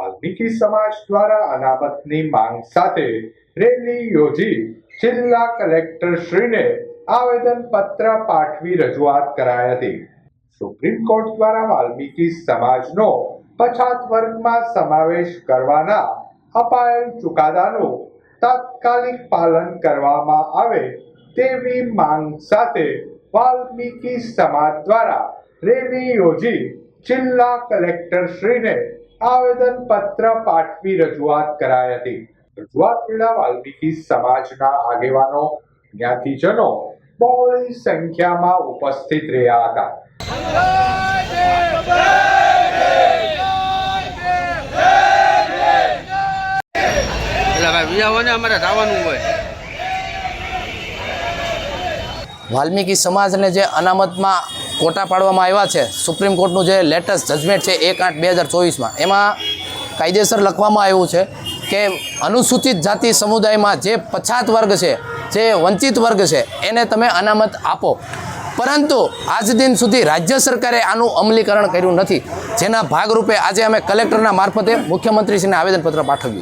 વાલ્મીકી સમાજ દ્વારા અનામતની માંગ સાથે રેલી યોજી જિલ્લા કલેક્ટર શ્રીને આવેદન પત્ર પાઠવી રજૂઆત કરાઈ હતી. સુપ્રીમ કોર્ટ દ્વારા વાલ્મીકી સમાજનો પછાત વર્ગમાં સમાવેશ કરવાના અપાયેલ ચુકાદાનું તાત્કાલિક પાલન કરવામાં આવે તેવી માંગ સાથે વાલ્મીકી સમાજ દ્વારા રેલી યોજી જિલ્લા કલેક્ટર શ્રીને આવેદન પત્ર પાઠવી રજૂઆત કરાઈ હતી. રજૂઆત વેળા વાલ્મીકી સમાજના આગેવાનો જ્ઞાતિજનો બહોળી સંખ્યામાં ઉપસ્થિત રહ્યા હતા. એટલે ભાઈ બીજા હોય ને અમારે જવાનું હોય. વાલ્મીકી સમાજને જે અનામતમાં કોટા પાડવામાં આવ્યા છે. સુપ્રીમ કોર્ટનું જે લેટેસ્ટ જજમેન્ટ છે, એક આઠ બે હજાર ચોવીસમાં. એમાં કાયદેસર લખવામાં આવ્યું છે કે અનુસૂચિત જાતિ સમુદાયમાં જે પછાત વર્ગ છે, જે વંચિત વર્ગ છે, એને તમે અનામત આપો. પરંતુ આજ દિન સુધી રાજ્ય સરકારે આનું અમલીકરણ કર્યું નથી. જેના ભાગરૂપે આજે અમે કલેક્ટરના મારફતે મુખ્યમંત્રીશ્રીને આવેદનપત્ર પાઠવ્યું